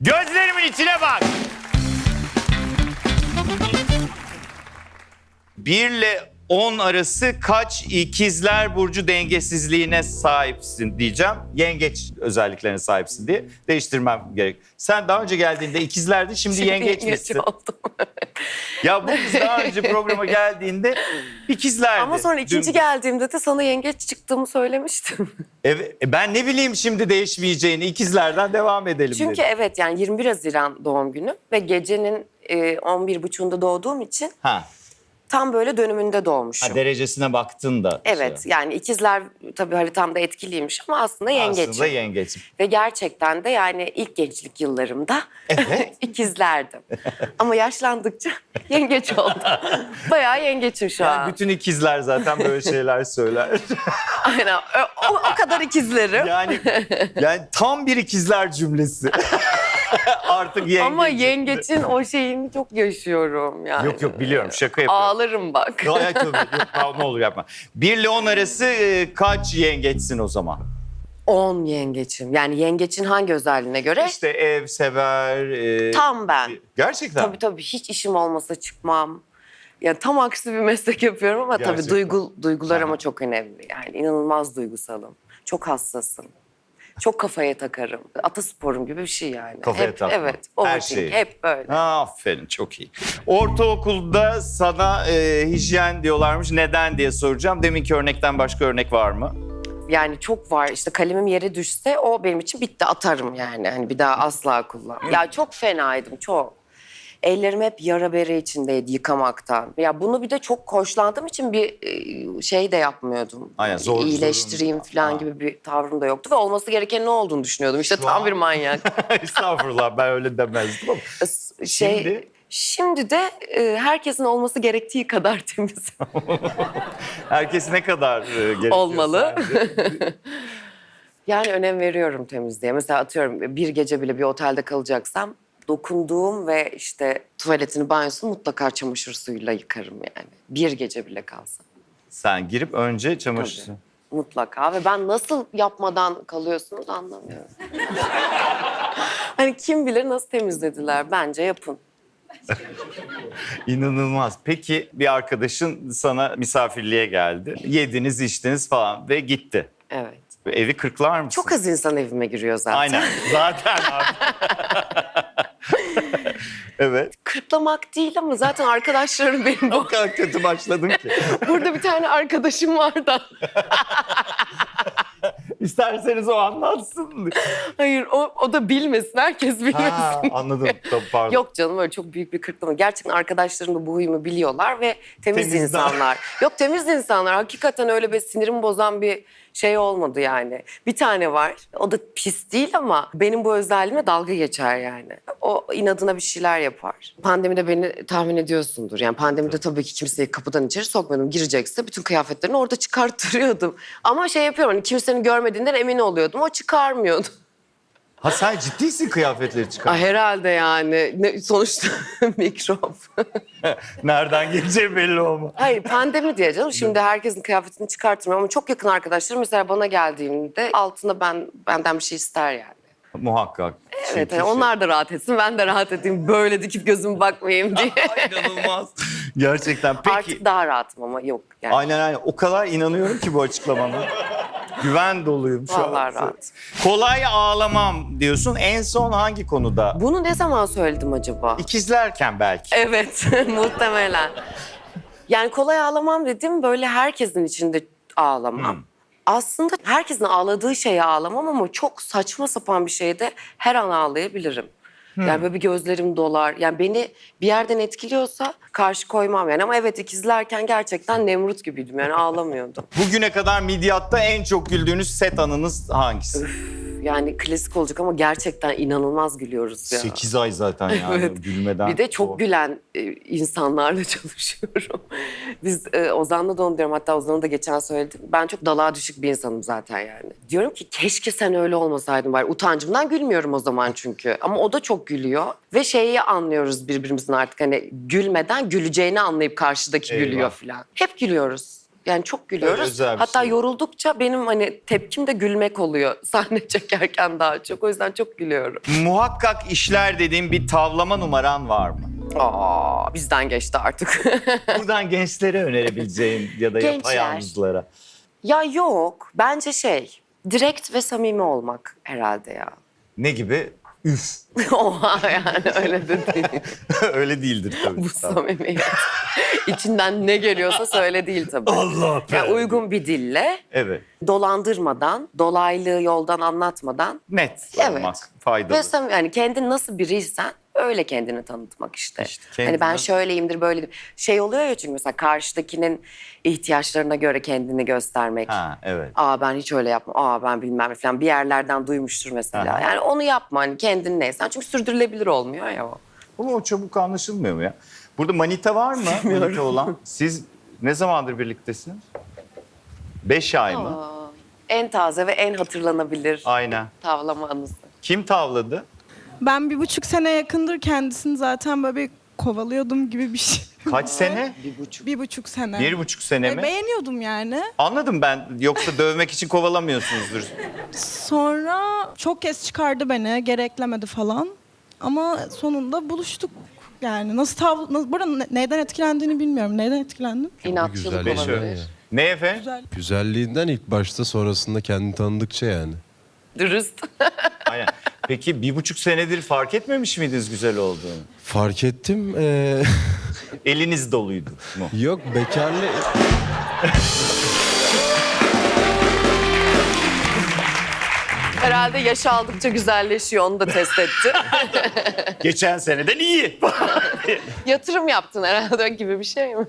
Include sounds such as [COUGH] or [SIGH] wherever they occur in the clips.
Gözlerimin içine bak. 1 ile 10 arası kaç ikizler burcu dengesizliğine sahipsin diyeceğim. Yengeç özelliklerine sahipsin diye değiştirmem gerek. Sen daha önce geldiğinde ikizlerdi şimdi, Şimdi yengeç misin? oldum. Ya bu kız daha önce programa geldiğinde ikizlerdi. Ama sonra ikinci Dün- geldiğimde de sana yengeç çıktığımı söylemiştim. Evet, ben ne bileyim şimdi değişmeyeceğini ikizlerden devam edelim Çünkü dedim. evet yani 21 Haziran doğum günü ve gecenin e, 11.30'unda doğduğum için Ha, tam böyle dönümünde doğmuşum. ha derecesine baktın da. Evet şey. yani ikizler tabii haritamda etkiliymiş ama aslında yengeçim. Aslında yengeç. Ve gerçekten de yani ilk gençlik yıllarımda Evet. [LAUGHS] ikizlerdim. Ama yaşlandıkça [LAUGHS] yengeç oldum. Bayağı yengeçim şu Yani an. bütün ikizler zaten böyle şeyler söyler. [LAUGHS] Aynen. O, o kadar ikizlerim. Yani yani tam bir ikizler cümlesi. [LAUGHS] Artık yengeç. Ama yengeçin o şeyini çok yaşıyorum yani. Yok yok biliyorum şaka yapıyorum. Ağlarım bak. Gayet tabii. Yok, ya ne olur yapma. 1 ile 10 arası e, kaç yengeçsin o zaman? 10 yengeçim. Yani yengeçin hangi özelliğine göre? İşte ev sever. e, Tam ben. Gerçekten. Tabii tabii hiç işim olmasa çıkmam. Ya tam aksi bir meslek yapıyorum ama Gerçekten. tabii duygu, duygular ama çok önemli. Yani inanılmaz duygusalım. Çok hassasım. Çok kafaya takarım. Atasporum gibi bir şey yani. Kafaya hep, takma. Evet. Her şeyi. Hep böyle. Aferin çok iyi. Ortaokulda sana e, hijyen diyorlarmış. Neden diye soracağım. Deminki örnekten başka örnek var mı? Yani çok var. İşte kalemim yere düşse o benim için bitti. Atarım yani. Hani bir daha asla kullan. Ya çok fenaydım çok. Ellerim hep yara bere içindeydi yıkamaktan. Ya bunu bir de çok hoşlandığım için bir e, şey de yapmıyordum. Aynen, zor- İyileştireyim zorun- falan gibi bir tavrım da yoktu. Ve olması gereken ne olduğunu düşünüyordum. İşte Şu tam an- bir manyak. [LAUGHS] Estağfurullah ben öyle demezdim ama. şey, Şimdi? Şimdi de e, herkesin olması gerektiği kadar [LAUGHS] temiz. Herkes ne kadar e, gerekiyor Olmalı. [LAUGHS] Yani önem veriyorum temizliğe. Mesela atıyorum bir gece bile bir otelde kalacaksam dokunduğum ve işte tuvaletini banyosunu mutlaka çamaşır suyuyla yıkarım yani. Bir gece bile kalsa. Sen girip önce çamaşır. Tabii. Mutlaka ve ben nasıl yapmadan kalıyorsunuz anlamıyorum. [LAUGHS] hani kim bilir nasıl temizlediler. Bence yapın. [LAUGHS] İnanılmaz. Peki bir arkadaşın sana misafirliğe geldi. Yediniz, içtiniz falan ve gitti. Evet. Evi kırklar mısın? Çok az insan evime giriyor zaten. Aynen. Zaten [LAUGHS] abi. Evet. Kırklamak değil ama zaten arkadaşlarım benim [LAUGHS] O bu. kadar kötü başladın ki. [LAUGHS] Burada bir tane arkadaşım var da. [LAUGHS] İsterseniz o anlatsın. Hayır o, o da bilmesin. Herkes bilmesin. Ha, anladım. Tamam, pardon. Yok canım öyle çok büyük bir kırklama. Gerçekten arkadaşlarım da bu huyumu biliyorlar ve temiz Temizler. insanlar. Yok temiz insanlar. Hakikaten öyle bir sinirimi bozan bir şey olmadı yani. Bir tane var. O da pis değil ama benim bu özelliğime dalga geçer yani. O inadına bir şeyler yapar. Pandemide beni tahmin ediyorsundur. Yani pandemide tabii ki kimseyi kapıdan içeri sokmadım. Girecekse bütün kıyafetlerini orada [LAUGHS] çıkarttırıyordum. Ama şey yapıyorum hani kimsenin görmediğinden emin oluyordum. O çıkarmıyordu. Ha sen ciddisin kıyafetleri çıkar. Herhalde yani. Ne, sonuçta [LAUGHS] mikrop. [LAUGHS] Nereden geleceği belli olma. Hayır pandemi diye canım. Şimdi herkesin kıyafetini çıkartmıyor ama çok yakın arkadaşlarım mesela bana geldiğimde altında ben benden bir şey ister yani. Muhakkak. Evet hani onlar da rahat etsin ben de rahat edeyim böyle dikip gözüm bakmayayım diye. [LAUGHS] İnanılmaz. [LAUGHS] Gerçekten. Peki. Artık daha rahatım ama yok yani. Aynen aynen. O kadar inanıyorum ki bu açıklamana. [LAUGHS] Güven doluyum şu an. Vallahi rahat. Kolay ağlamam diyorsun. En son hangi konuda? Bunu ne zaman söyledim acaba? İkizlerken belki. Evet muhtemelen. Yani kolay ağlamam dedim böyle herkesin içinde ağlamam. Aslında herkesin ağladığı şeye ağlamam ama çok saçma sapan bir şeyde her an ağlayabilirim. Yani böyle bir gözlerim dolar. Yani beni bir yerden etkiliyorsa karşı koymam yani. Ama evet ikizlerken gerçekten Nemrut gibiydim yani ağlamıyordum. [LAUGHS] Bugüne kadar Midyat'ta en çok güldüğünüz set anınız hangisi? Yani klasik olacak ama gerçekten inanılmaz gülüyoruz ya. 8 ay zaten yani [LAUGHS] Evet. gülmeden. Bir de çok zor. gülen e, insanlarla [LAUGHS] çalışıyorum. Biz e, Ozan'la da onu diyorum. Hatta Ozan'a da geçen söyledim. Ben çok dalağa düşük bir insanım zaten yani. Diyorum ki keşke sen öyle olmasaydın bari. Utancımdan gülmüyorum o zaman çünkü. Ama o da çok gülüyor. Ve şeyi anlıyoruz birbirimizin artık hani gülmeden güleceğini anlayıp karşıdaki Eyvah. gülüyor falan. Hep gülüyoruz. Yani çok gülüyoruz. Bir Hatta şey. yoruldukça benim hani tepkim de gülmek oluyor [LAUGHS] sahne çekerken daha çok. O yüzden çok gülüyorum. Muhakkak işler dediğim bir tavlama numaran var mı? Aa, bizden geçti artık. [LAUGHS] Buradan gençlere önerebileceğin ya da yapayalnızlara. ya yok. Bence şey, direkt ve samimi olmak herhalde ya. Ne gibi? Üf. [LAUGHS] Oha yani öyle de değil. [LAUGHS] Öyle değildir tabii. Bu Tamam. samimiyet. [LAUGHS] İçinden ne geliyorsa söyle değil tabii. Allah be. Yani uygun bir dille, Evet. dolandırmadan, dolaylı yoldan anlatmadan Net Evet. olmak faydalı. ve sam- yani kendin nasıl biriysen öyle kendini tanıtmak işte. İşte Hani ben kendine- şöyleyimdir böyle şey oluyor ya çünkü mesela karşıdakinin ihtiyaçlarına göre kendini göstermek. Ha evet. Aa ben hiç öyle yapmam. Aa ben bilmem falan bir yerlerden duymuştur mesela. Aha. Yani onu yapma hani kendin neysen. Çünkü sürdürülebilir olmuyor ya o. Ama o çabuk anlaşılmıyor mu ya? Burada manita var mı? [LAUGHS] Manita olan. Siz ne zamandır birliktesiniz? Beş ay mı? Aa, en taze ve en hatırlanabilir Aynen. tavlama anısı. Kim tavladı? Ben bir buçuk sene yakındır kendisini zaten böyle bir kovalıyordum gibi bir şey. Kaç sene? Bir buçuk. bir buçuk sene. Bir buçuk sene E, mi? beğeniyordum yani. Anladım ben. Yoksa dövmek için kovalamıyorsunuzdur. Sonra çok kez çıkardı beni, gereklemedi falan. Ama sonunda buluştuk. Yani nasıl tav... Nasıl, burada ne- neyden etkilendiğini bilmiyorum. Neyden etkilendin? İnatçılık güzel olabilir. Ne efendim? Güzel. Güzelliğinden ilk başta sonrasında kendini tanıdıkça yani. Dürüst. Aynen. Peki bir buçuk senedir fark etmemiş miydiniz güzel olduğunu? Fark ettim. eee, [LAUGHS] Eliniz doluydu mu? yok bekarlı... Herhalde yaş aldıkça güzelleşiyor onu da test etti. [LAUGHS] Geçen seneden iyi. [LAUGHS] Yatırım yaptın herhalde gibi bir şey mi?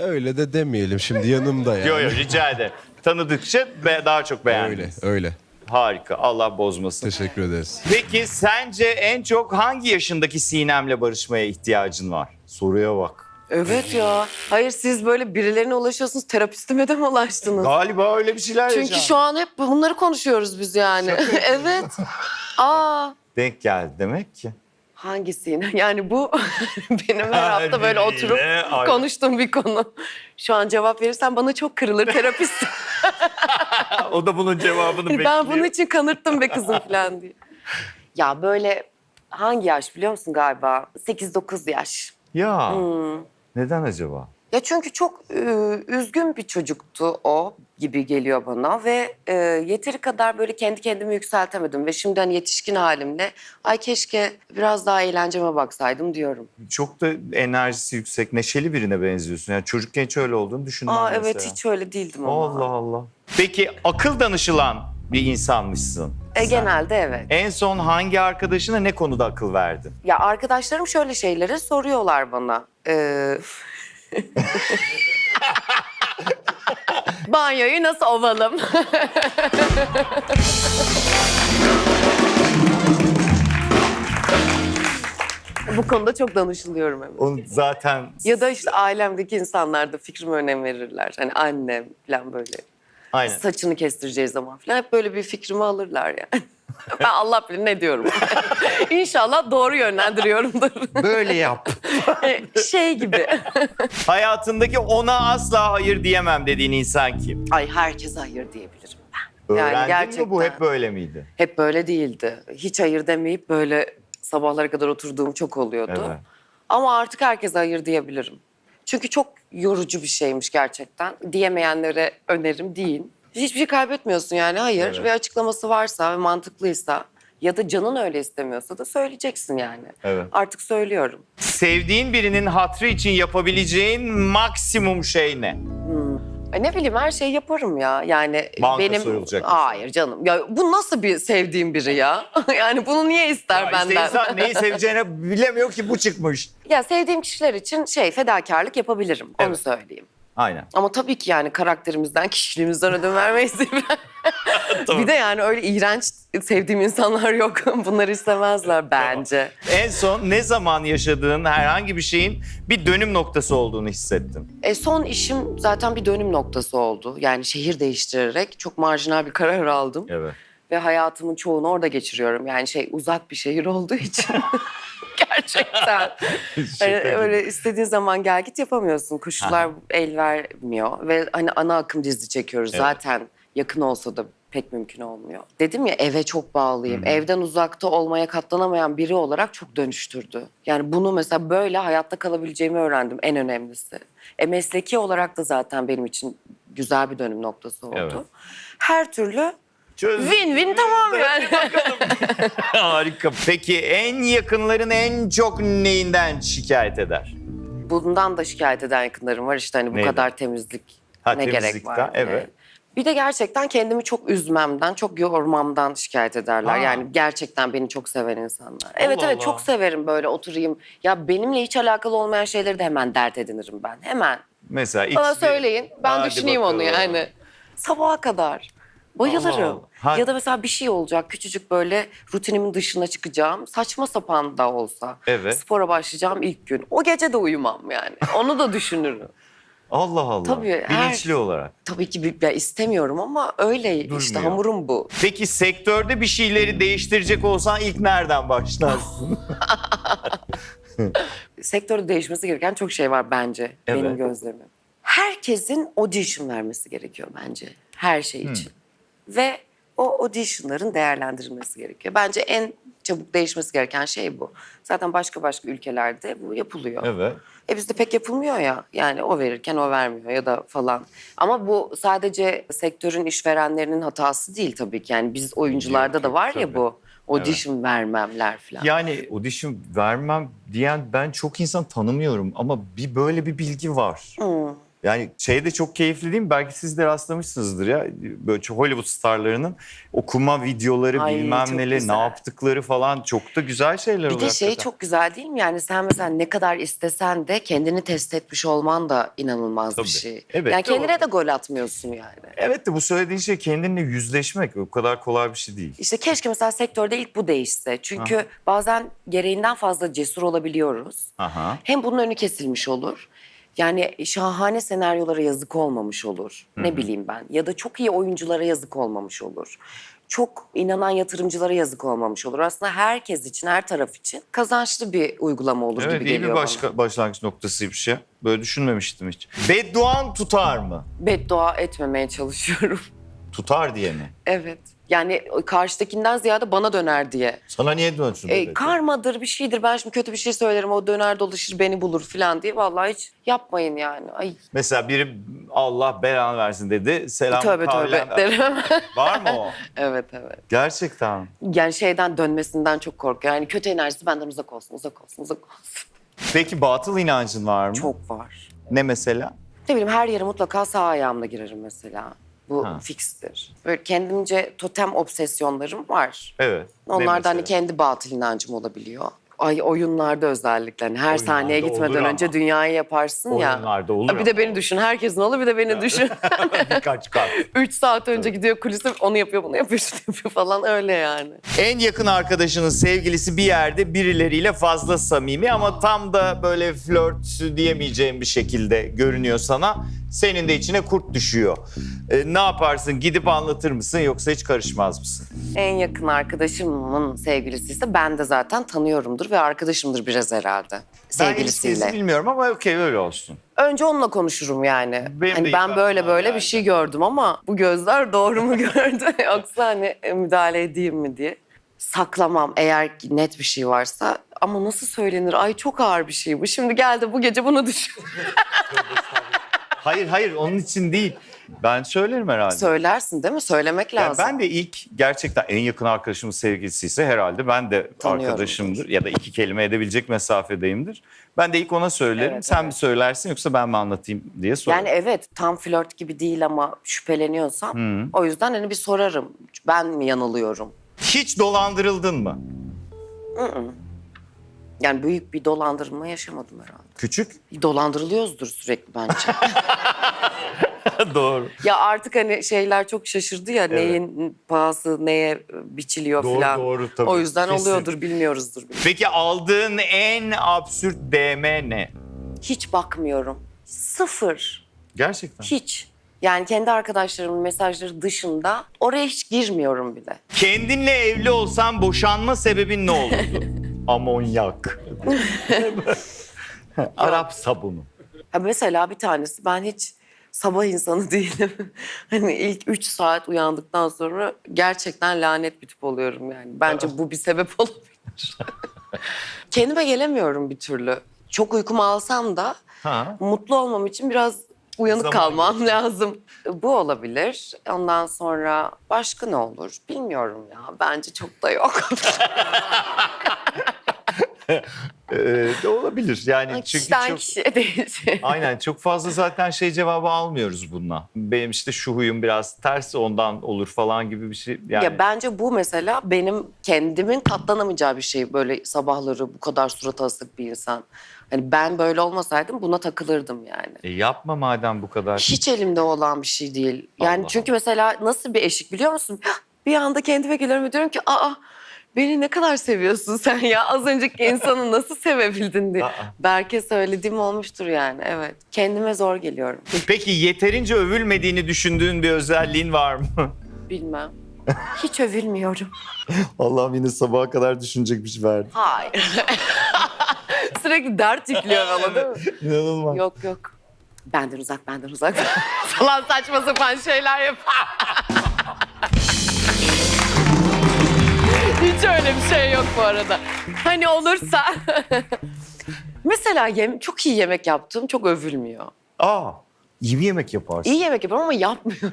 Öyle de demeyelim şimdi yanımda yani. Yok yok rica ederim. Tanıdıkça be- daha çok Öyle, beğendiniz. öyle. Harika. Allah bozmasın. Teşekkür ederiz. Peki sence en çok hangi yaşındaki Sinem'le barışmaya ihtiyacın var? Soruya bak. Evet ya. Hayır siz böyle birilerine ulaşıyorsunuz. Terapistime de mi ulaştınız? Galiba öyle bir şeyler Çünkü yaşandı. şu an hep bunları konuşuyoruz biz yani. [LAUGHS] evet. Aa. Denk geldi demek ki. Hangisiyine? Yani bu [LAUGHS] benim her hafta böyle oturup ayrı. konuştuğum bir konu. Şu an cevap verirsen bana çok kırılır terapist. [LAUGHS] O da bunun cevabını bekliyor. ben bunun için kanırttım be kızım falan diye. Ya böyle hangi yaş biliyor musun galiba? 8-9 yaş. Ya Hmm. neden acaba? Ya çünkü çok e, üzgün bir çocuktu o gibi geliyor bana ve e, yeteri kadar böyle kendi kendimi yükseltemedim ve şimdi hani yetişkin halimle ay keşke biraz daha eğlenceme baksaydım diyorum. Çok da enerjisi yüksek, neşeli birine benziyorsun. Yani çocukken hiç öyle olduğunu düşünmem Aa mesela. evet hiç öyle değildim ama. Allah Allah. Peki akıl danışılan bir insanmışsın. E, sen. genelde evet. En son hangi arkadaşına ne konuda akıl verdin? Ya arkadaşlarım şöyle şeyleri soruyorlar bana. Ee... [LAUGHS] Banyoyu nasıl ovalım? Bu konuda çok danışılıyorum evet. Onu zaten Ya da işte ailemdeki insanlar da fikrime önem verirler. Hani annem falan böyle. aynen. Saçını kestireceği zaman falan hep böyle bir fikrimi alırlar yani. [LAUGHS] ben Allah bilir ne diyorum. [LAUGHS] İnşallah doğru yönlendiriyorumdur. Böyle yap. [LAUGHS] şey gibi. Hayatındaki ona asla hayır diyemem dediğin insan kim? Ay herkese hayır diyebilirim ben. Yani Öğrendin mi gerçekten. bu hep böyle miydi? Hep böyle değildi. Hiç hayır demeyip böyle sabahlara kadar oturduğum çok oluyordu. Evet. Ama artık herkese hayır diyebilirim. Çünkü çok yorucu bir şeymiş gerçekten. Diyemeyenlere önerim değil. Hiçbir şey kaybetmiyorsun yani hayır Evet. ve açıklaması varsa ve mantıklıysa ya da canın öyle istemiyorsa da söyleyeceksin yani. Evet. Artık söylüyorum. Sevdiğin birinin hatrı için yapabileceğin maksimum şey ne? Ay ne bileyim her şeyi yaparım ya. Yani Banka benim soyulacak. Hayır canım. Ya bu nasıl bir sevdiğim biri ya? [LAUGHS] yani bunu niye ister Ya işte benden? insan neyi seveceğini [LAUGHS] bilemiyor ki bu çıkmış. Ya sevdiğim kişiler için şey fedakarlık yapabilirim. Onu Evet. söyleyeyim. Aynen. Ama tabii ki yani karakterimizden, kişiliğimizden ödün vermeyiz. [LAUGHS] Tabii. bir de yani öyle iğrenç sevdiğim insanlar yok. [LAUGHS] Bunları istemezler bence. En son ne zaman yaşadığın herhangi bir şeyin bir dönüm noktası olduğunu hissettin. E son işim zaten bir dönüm noktası oldu. Yani şehir değiştirerek çok marjinal bir karar aldım. Evet. Ve hayatımın çoğunu orada geçiriyorum. Yani şey uzak bir şehir olduğu için. [LAUGHS] [LAUGHS] Gerçekten. [LAUGHS] Hani öyle istediğin zaman gel git yapamıyorsun. Koşullar el vermiyor ve hani ana akım dizi çekiyoruz Evet. zaten yakın olsa da pek mümkün olmuyor. Dedim ya eve çok bağlıyım. Evden uzakta olmaya katlanamayan biri olarak çok dönüştürdü. Yani bunu mesela böyle hayatta kalabileceğimi öğrendim en önemlisi. E mesleki olarak da zaten benim için güzel bir dönüm noktası oldu. Evet. Her türlü Çözdüm. win-win tamam yani. [LAUGHS] Harika. Peki en yakınların en çok neyinden şikayet eder? Bundan da şikayet eden yakınlarım var işte hani bu Neyden? kadar temizlik Ha, ne gerek temizlikten, var. evet. Bir de gerçekten kendimi çok üzmemden, çok yormamdan şikayet ederler. Ha. Yani gerçekten beni çok seven insanlar. evet evet Allah. çok severim böyle oturayım. Ya benimle hiç alakalı olmayan şeyleri de hemen dert edinirim ben. Hemen. Mesela Bana X bir- söyleyin. Ben Hadi düşüneyim onu bakalım. yani. Sabaha kadar. Bayılırım. Ha- Ya da mesela bir şey olacak. Küçücük böyle rutinimin dışına çıkacağım. Saçma sapan da olsa. Evet. Spora başlayacağım ilk gün. O gece de uyumam yani. Onu da düşünürüm. [LAUGHS] Allah Allah. Tabii, her- Bilinçli olarak. Tabii ki ben istemiyorum ama öyle işte Durmuyor. hamurum bu. Peki sektörde bir şeyleri değiştirecek olsan ilk nereden başlarsın? [LAUGHS] [LAUGHS] Sektörde değişmesi gereken çok şey var bence Evet. benim gözlemim. Herkesin audition vermesi gerekiyor bence her şey için. Ve o auditionların değerlendirilmesi gerekiyor. Bence en çabuk değişmesi gereken şey bu. Zaten başka başka ülkelerde bu yapılıyor. evet. E bizde pek yapılmıyor ya. Yani o verirken o vermiyor ya da falan. Ama bu sadece sektörün işverenlerinin hatası değil tabii ki. Yani biz oyuncularda da var ya bu audition vermemler falan. Yani audition vermem diyen ben çok insan tanımıyorum ama bir böyle bir bilgi var. Hmm. Yani şey de çok keyifli değil mi? Belki siz de rastlamışsınızdır ya. Böyle Hollywood starlarının okuma videoları Ay, bilmem güzel. ne yaptıkları falan çok da güzel şeyler Bir de şey hakikaten. çok güzel değil mi? Yani sen mesela ne kadar istesen de kendini test etmiş olman da inanılmaz Tabii. bir şey. Evet, yani kendine doğru. de gol atmıyorsun yani. Evet de bu söylediğin şey kendinle yüzleşmek o kadar kolay bir şey değil. İşte keşke mesela sektörde ilk bu değişse. Çünkü bazen gereğinden fazla cesur olabiliyoruz. Aha. Hem bunun önü kesilmiş olur. Yani şahane senaryolara yazık olmamış olur. Ne bileyim ben. Ya da çok iyi oyunculara yazık olmamış olur. Çok inanan yatırımcılara yazık olmamış olur. Aslında herkes için, her taraf için kazançlı bir uygulama olur Evet gibi iyi geliyor bir bana. başka, başlangıç noktasıymış ya. Böyle düşünmemiştim hiç. Bedduan tutar mı? beddua etmemeye çalışıyorum. Tutar diye mi? evet. Yani karşıdakinden ziyade bana döner diye. Sana niye dönsün? E, karmadır bir şeydir. Ben şimdi kötü bir şey söylerim. O döner dolaşır beni bulur falan diye. Vallahi hiç yapmayın yani. Ay Mesela biri Allah belanı versin dedi. Selam tövbe tövbe kavlen- [LAUGHS] derim. Var mı o? evet evet. Gerçekten. Yani şeyden dönmesinden çok korkuyor. Yani kötü enerjisi benden uzak olsun, uzak olsun, uzak olsun. Peki batıl inancın var mı? Çok var. Ne mesela? Ne bileyim her yere mutlaka sağ ayağımla girerim mesela. Bu Ha. fikstir. Böyle kendimce totem obsesyonlarım var. Evet. Onlar da hani kendi batıl inancım olabiliyor. Ay oyunlarda özellikle hani her Oyunlarda sahneye gitmeden önce ama. dünyayı yaparsın ya. Oyunlarda olur Bir ama. de beni düşün. Herkesin olur bir de beni düşün. [LAUGHS] Birkaç kat. [LAUGHS] Üç saat önce gidiyor kulise onu yapıyor bunu yapıyor şunu yapıyor falan öyle yani. En yakın arkadaşının sevgilisi bir yerde birileriyle fazla samimi ama tam da böyle flört diyemeyeceğim bir şekilde görünüyor sana. Senin de içine kurt düşüyor. E, ne yaparsın? Gidip anlatır mısın yoksa hiç karışmaz mısın? En yakın arkadaşımın sevgilisi ise ben de zaten tanıyorumdur ve arkadaşımdır biraz herhalde Ben sevgilisiyle. bilmiyorum ama okey öyle olsun. Önce onunla konuşurum yani. Benim de hani ben böyle böyle geldi. bir şey gördüm ama bu gözler doğru mu [LAUGHS] gördü yoksa hani e, müdahale edeyim mi diye. Saklamam eğer ki net bir şey varsa ama nasıl söylenir? Ay çok ağır bir şey bu. Şimdi geldi bu gece bunu düşün. Hayır hayır onun için değil. Ben söylerim herhalde. Söylersin değil mi? Söylemek Yani lazım. ben de ilk gerçekten en yakın arkadaşımın sevgilisi ise herhalde ben de Tanıyorumdur. arkadaşımdır ya da iki kelime edebilecek mesafedeyimdir. Ben de ilk ona söylerim. Evet, Sen evet. mi söylersin yoksa ben mi anlatayım diye sorarım. Yani evet tam flört gibi değil ama şüpheleniyorsam o yüzden hani bir sorarım. Ben mi yanılıyorum? Hiç dolandırıldın mı? Yani büyük bir dolandırma yaşamadım herhalde. Küçük? Dolandırılıyoruzdur sürekli bence. [LAUGHS] [LAUGHS] Doğru. ya artık hani şeyler çok şaşırdı ya neyin pahası neye biçiliyor Doğru, falan. doğru, tabii. O yüzden Kesin. oluyordur bilmiyoruzdur. Peki aldığın en absürt DM ne? Hiç bakmıyorum. Sıfır. Gerçekten. Hiç. Yani kendi arkadaşlarımın mesajları dışında oraya hiç girmiyorum bile. Kendinle evli olsan boşanma sebebin ne olurdu? [LAUGHS] Amonyak. [LAUGHS] Arap sabunu. Ha mesela bir tanesi ben hiç sabah insanı [LAUGHS] değilim. hani ilk 3 saat uyandıktan sonra gerçekten lanet bir tip oluyorum yani. Bence bu bir sebep [LAUGHS] olabilir. Kendime gelemiyorum bir türlü. Çok uykumu alsam da Ha. mutlu olmam için biraz uyanık Zaman kalmam lazım. Bu olabilir. Ondan sonra başka ne olur bilmiyorum ya. Bence çok da yok. [LAUGHS] [LAUGHS] De olabilir yani çünkü Kişiden çok... kişiye değişir. [LAUGHS] Aynen çok fazla zaten şey cevabı almıyoruz bununla. Benim işte şu huyum biraz ters ondan olur falan gibi bir şey. Yani Ya bence bu mesela benim kendimin katlanamayacağı bir şey böyle sabahları bu kadar surat asık bir insan. Hani ben böyle olmasaydım buna takılırdım yani. E yapma madem bu kadar. Hiç elimde olan bir şey değil. Yani Allah çünkü mesela nasıl bir eşik biliyor musun? [GASPS] Bir anda kendime geliyorum ve diyorum ki aa beni ne kadar seviyorsun sen ya az önceki insanı nasıl sevebildin diye. Aa. Berke söylediğim olmuştur yani evet. Kendime zor geliyorum. Peki yeterince övülmediğini düşündüğün bir özelliğin var mı? Bilmem. Hiç övülmüyorum. Allah'ım yine sabaha kadar düşünecek bir şey verdi. Hayır. [LAUGHS] Sürekli dert yüklüyor bana değil mi? İnanılmaz. Yok yok. Benden uzak, benden uzak [LAUGHS] falan saçma sapan şeyler yap. Öyle bir şey yok bu arada. Hani olursa. [LAUGHS] Mesela yem çok iyi yemek yaptığım çok övülmüyor. Aa, iyi bir yemek yaparsın. İyi yemek yapıyorum ama yapmıyorum.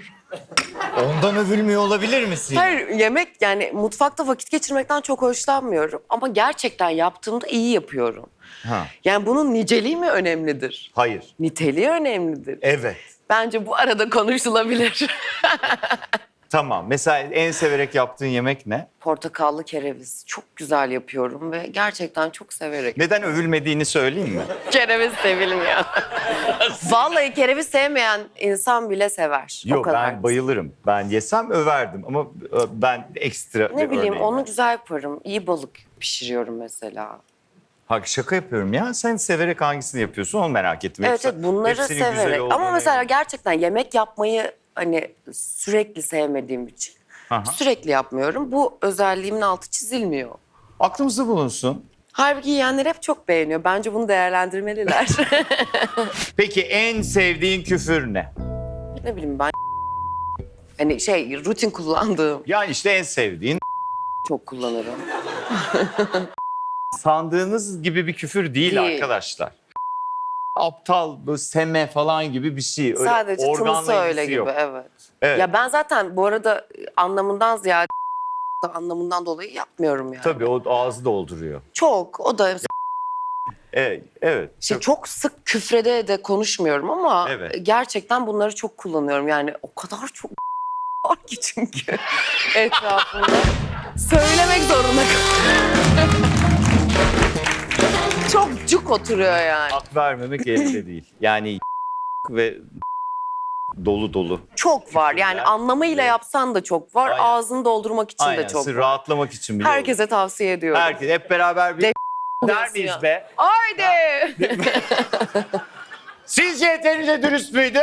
[LAUGHS] Ondan övülmüyor olabilir misin? Hayır yemek yani mutfakta vakit geçirmekten çok hoşlanmıyorum. Ama gerçekten yaptığımda iyi yapıyorum. Ha, Yani bunun niceliği mi önemlidir? hayır. Niteliği önemlidir. Evet. Bence bu arada konuşulabilir. [LAUGHS] Tamam. Mesela en severek yaptığın yemek ne? Portakallı kereviz çok güzel yapıyorum ve gerçekten çok severek. Neden övülmediğini söyleyeyim mi? [LAUGHS] Kereviz sevilmiyor. [LAUGHS] Vallahi kereviz sevmeyen insan bile sever. o Yok kadar. ben bayılırım. Ben yesem överdim ama e, ben ekstra bir Ne bileyim örneğim onu var. güzel yaparım. İyi balık pişiriyorum mesela. Ha, şaka yapıyorum ya. Sen severek hangisini yapıyorsun onu merak ettim. Evet, Yoksa evet bunları hepsinin güzel severek. Ama olduğunu mesela gerçekten yemek yapmayı hani sürekli sevmediğim için Aha. sürekli yapmıyorum. Bu özelliğimin altı çizilmiyor. Aklımızda bulunsun. Halbuki yiyenler hep çok beğeniyor. Bence bunu değerlendirmeliler. [LAUGHS] Peki en sevdiğin küfür ne? ne bileyim ben hani şey rutin kullandığım Yani işte en sevdiğin çok kullanırım. sandığınız gibi bir küfür değil, Değil. arkadaşlar. Aptal, bu seme falan gibi bir şey. Öyle Sadece organla tımısı öyle ilgisi gibi yok. evet. Evet. Ya ben zaten bu arada anlamından ziyade [LAUGHS] anlamından dolayı yapmıyorum yani. Tabii o ağzı dolduruyor. Çok o da Evet, evet. şey, Çok- çok sık küfrede de konuşmuyorum ama Evet. gerçekten bunları çok kullanıyorum. Yani o kadar çok [LAUGHS] var ki çünkü etrafımda. [LAUGHS] Söylemek zorunda kalıyorum. Çok cuk oturuyor yani. Hak vermemek elde değil. Yani [LAUGHS] ve dolu dolu. Çok var. Yani anlamıyla Evet. yapsan da çok var. Aynen. Ağzını doldurmak için Aynen. de çok sırf var. rahatlamak için bile. olur. Herkese tavsiye ediyorum. Herkes hep beraber bir De- [LAUGHS] der miyiz be? Haydi. [LAUGHS] Sizce yeterince dürüst müydü?